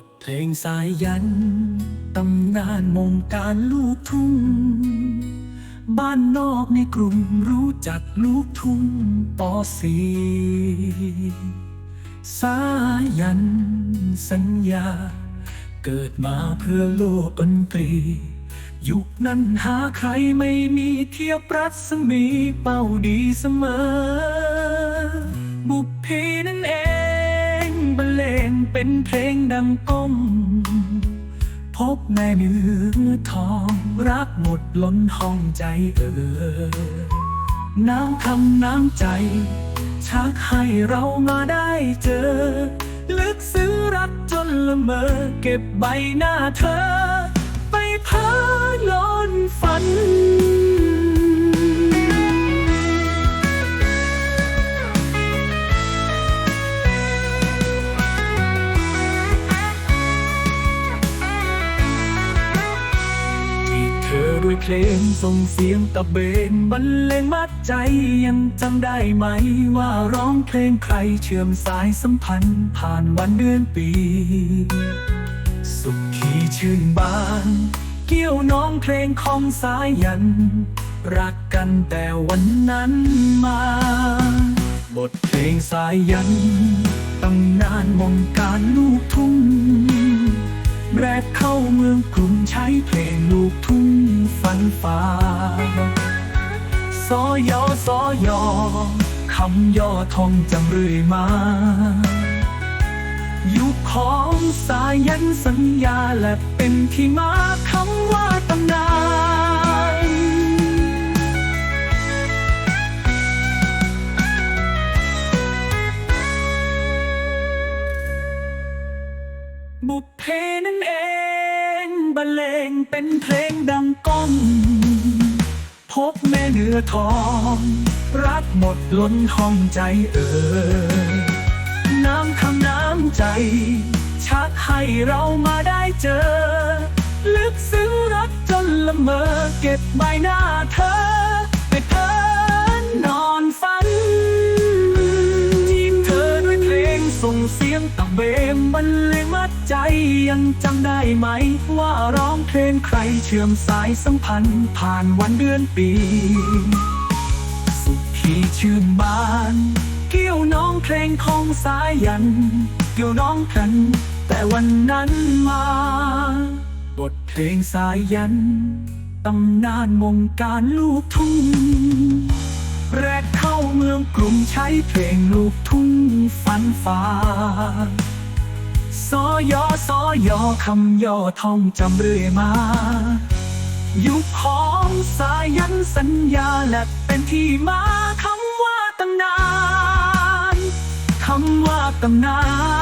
ทเพลงสายยัน ตำนานมงการลูกทุ่ง บ้านนอกในกรุงรู้จักลูกทุ่งปอสีสายันสัญญา เกิดมาเพื่อโลกดนตรี ยุคนั้นหาใครไม่มีเทียบรัศมีเป้าดีเสมอ บุพเพนั่นเอง เป็นเพลงดังก้ม พบในมือทองรักหมดล้นห้องใจเออ น้ำคำน้ำใจ ชักให้เรามาได้เจอ ลึกซึ้งรักจนละเมอ เก็บใบหน้าเธอ ไปพาย้อน ด้วยเพลงส่งเสียงตะเบนบรรเลงมัดใจยังจำได้ไหม ว่าร้องเพลงใครเชื่อมสายสัมพันธ์ผ่านวันเดือนปี สุขีชื่นบาน เกี่ยวน้องเพลงของสายยัน รักกันแต่วันนั้นมา บทเพลงสายยันตำนานมงการลูกทุ่งแรกเข้าเมืองกรุงใช้เพลงลูกทุ่ง ฟันฟ้าซอยอซอยอคำย่อทองจำเรื่อยมา ยุคของสายันสัญญาและเป็นที่มาคำว่าตำนานบุพเพนั่นเอง รรเลงเป็นเพลงดังก้อง พบแม่เนื้อทอง รักหมดล้นห้องใจเอ่ยน้ำคำน้ำใจ ชักให้เรามาได้เจอ ลึกซึ้งรักจนละเมอเก็บใบหน้าเธอ เบมบรรเลงมัดใจยังจำได้ไหม ว่าร้องเพลงใครเชื่อมสายสัมพันธ์ผ่านวันเดือนปี สุขีชื่นบาน เกี่ยวน้องเพลงของสายยัน เกี่ยวน้องกัน แต่วันนั้นมา บทเพลงสายยันตำนานมงการลูกทุ่งแรก เข้าเมืองกรุงใช้เพลงลูกทุ่งฟันฟ้าสอยอสอยอคำย่อท่องจำเรื่อยมา ยุคของสายันสัญญาและเป็นที่มาคำว่าตำนานคำว่าตำนาน